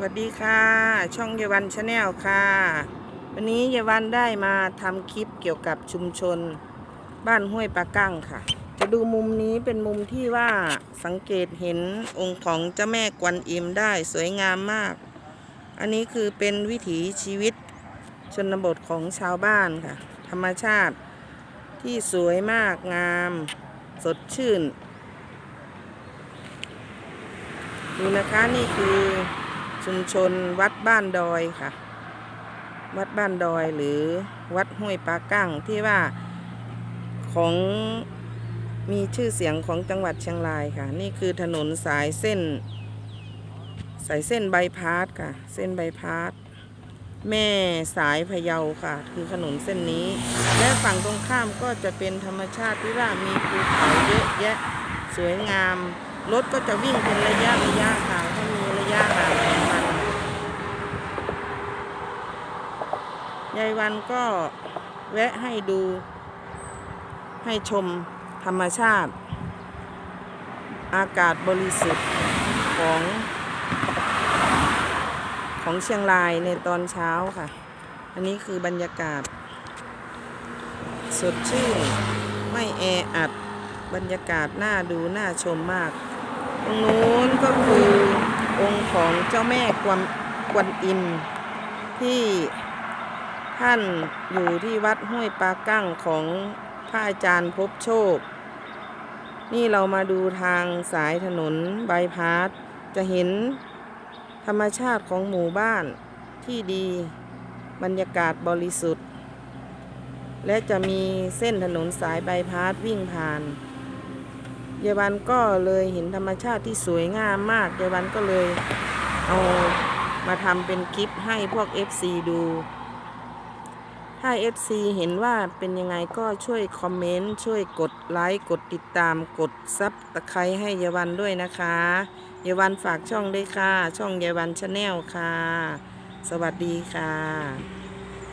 สวัสดีค่ะ ช่องเยาวันชาแนลค่ะ วันนี้เยาวันได้มาทำคลิปเกี่ยวกับชุมชน บ้านห้วยปลากั้งค่ะ จะดูมุมนี้เป็นมุมที่ว่าสังเกตเห็นองค์ของเจ้าแม่กวนอิมได้สวยงามมาก อันนี้คือเป็นวิถีชีวิตชนบทของชาวบ้านค่ะ ธรรมชาติที่สวยมากงาม สดชื่น ดูนะคะนี่คือ ชุมชนวัดบ้านดอยค่ะ วัดบ้านดอยหรือวัดห้วยปลากั้งที่ว่าของมีชื่อเสียงของจังหวัดเชียงรายค่ะ นี่คือถนนสายเส้น สายเส้นใบายพาสค่ะ เส้นใบายพาสแม่สายพะเยาค่ะ คือถนนเส้นนี้ และฝั่งตรงข้ามก็จะเป็นธรรมชาติที่ว่ามีภูเขาเยอะแยะสวยงาม รถก็จะวิ่งเป็นระยะระยะค่ะถ้ามีระยะห่างของมัน ยายวันก็แวะให้ดู ให้ชมธรรมชาติ อากาศบริสุทธิ์ของ ของเชียงรายในตอนเช้าค่ะ อันนี้คือบรรยากาศ สดชื่น ไม่แออัด บรรยากาศน่าดูน่าชมมาก ตรงนู้นก็คือองค์ของเจ้าแม่กวนกวนอิมที่ ท่านอยู่ที่วัดห้วยปลากั้งของพระอาจารย์พบโชค นี่เรามาดูทางสายถนนใบพาสจะเห็นธรรมชาติของหมู่บ้านที่ดีบรรยากาศบริสุทธิ์ และจะมีเส้นถนนสายใบพาสวิ่งผ่านเยาวันก็เลยเห็นธรรมชาติที่สวยงามมากเยาวันก็เลยเอามาทำเป็นคลิปให้พวก FC ดู ถ้า FC เห็นว่าเป็นยังไงก็ช่วยคอมเมนต์ ช่วยกดไลค์กดติดตามกดซับตะไคร้ให้เยาวันด้วยนะคะเยาวันฝากช่องด้วยค่ะ ช่องเยาวันชาแนลค่ะ สวัสดีค่ะ